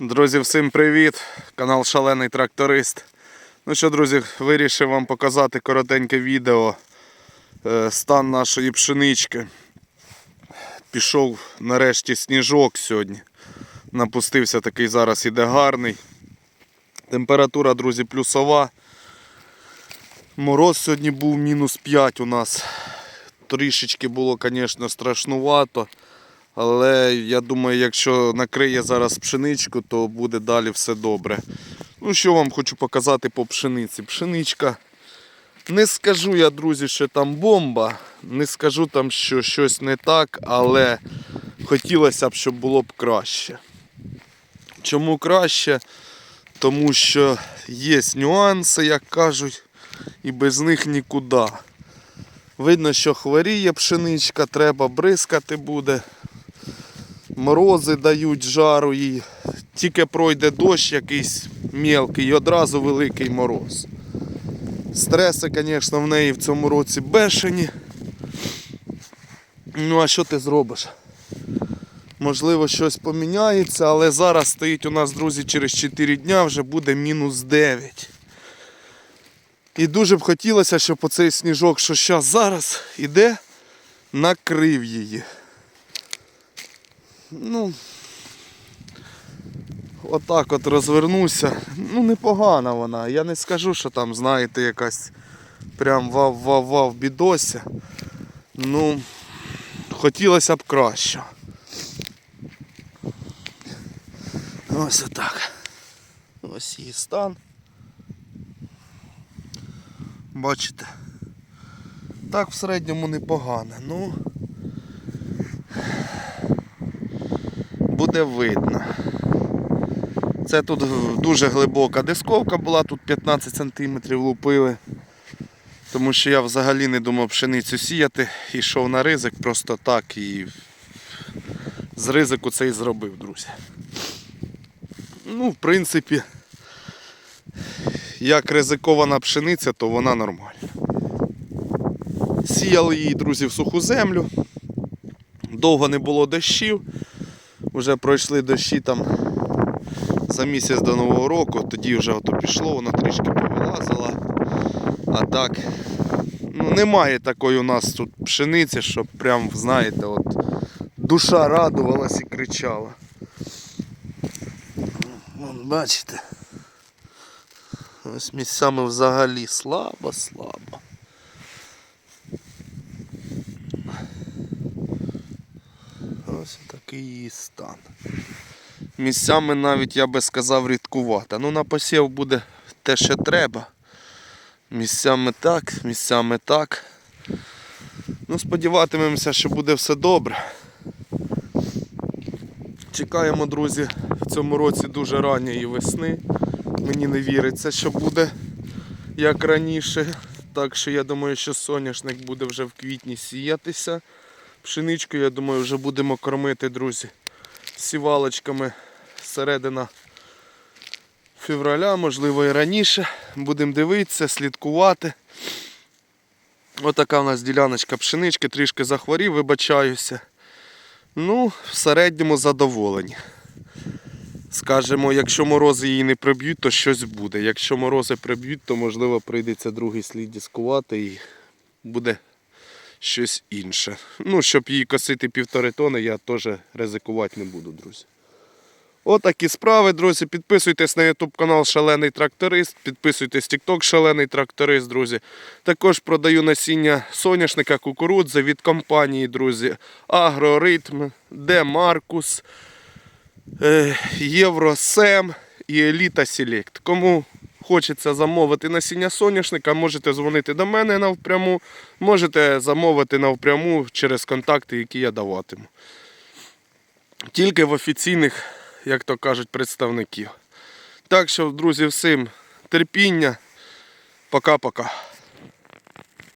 Друзі, всім привіт! Канал Шалений Тракторист. Ну що, друзі, вирішив вам показати коротеньке відео. е, Стан нашої пшенички. Пішов нарешті сніжок сьогодні. Напустився такий зараз іде гарний. Температура, друзі, плюсова. Мороз сьогодні був мінус 5 у нас. Трішечки було, звісно, страшнувато. Але я думаю, якщо накриє зараз пшеничку, то буде далі все добре. Ну, що вам хочу показати по пшениці. Пшеничка. Не скажу я, друзі, що там бомба. Не скажу там, що щось не так, але хотілося б, щоб було б краще. Чому краще? Тому що є нюанси, як кажуть, і без них нікуди. Видно, що хворіє пшеничка, треба бризкати буде. Морози дають жару і тільки пройде дощ якийсь мелкий і одразу великий мороз. Стреси, звісно, в неї в цьому році бешені. Ну, а що ти зробиш? Можливо, щось поміняється, але зараз стоїть у нас, друзі, через 4 дня вже буде мінус 9. І дуже б хотілося, щоб оцей сніжок, що зараз зараз іде, накрив її. Ну, отак от розвернуся. Ну, непогана вона. Я не скажу, що там, знаєте, якась прям вав-вав-вав бідося. Ну, хотілося б краще. Ось отак. Ось її стан. Бачите? Так в середньому непогано. Ну. Буде видно. Це тут дуже глибока дисковка була, тут 15 см лупили. Тому що я взагалі не думав пшеницю сіяти, йшов на ризик просто так і з ризику це і зробив, друзі. Ну, в принципі, як ризикована пшениця, то вона нормальна. Сіяли її, друзі, в суху землю. Довго не було дощів. Вже пройшли дощі там за місяць до Нового року, тоді вже ото пішло, воно трішки повилазило. А так, ну немає такої у нас тут пшениці, щоб прям, знаєте, от душа радувалась і кричала. Вон, бачите. Ось місцями взагалі слабо-слабо. Ось такий стан. Місцями навіть я би сказав рідкувата. Ну на посів буде те, що треба. Місцями так, місцями так. Ну, сподіватимемося, що буде все добре. Чекаємо, друзі, в цьому році дуже ранньої весни. Мені не віриться, що буде як раніше. Так що я думаю, що соняшник буде вже в квітні сіятися. Пшеничку, я думаю, вже будемо кормити, друзі, сівалочками середина февраля, можливо і раніше. Будемо дивитися, слідкувати. Отака у нас діляночка пшенички, трішки захворів, вибачаюся. Ну, в середньому задоволені. Скажемо, якщо морози її не приб'ють, то щось буде. Якщо морози приб'ють, то можливо прийдеться другий слід дискувати і буде щось інше. Ну, щоб її косити півтори тони, я теж ризикувати не буду, друзі. Отакі справи, друзі. Підписуйтесь на YouTube канал Шалений Тракторист, підписуйтесь TikTok Шалений Тракторист, друзі. Також продаю насіння соняшника кукурудзи від компанії, друзі. Агроритм, Демаркус, е, Євросем і Еліта Селект. Кому хочеться замовити насіння соняшника, можете дзвонити до мене навпряму, можете замовити навпряму через контакти, які я даватиму. Тільки в офіційних, як то кажуть, представників. Так що, друзі, всім терпіння. Пока-пока.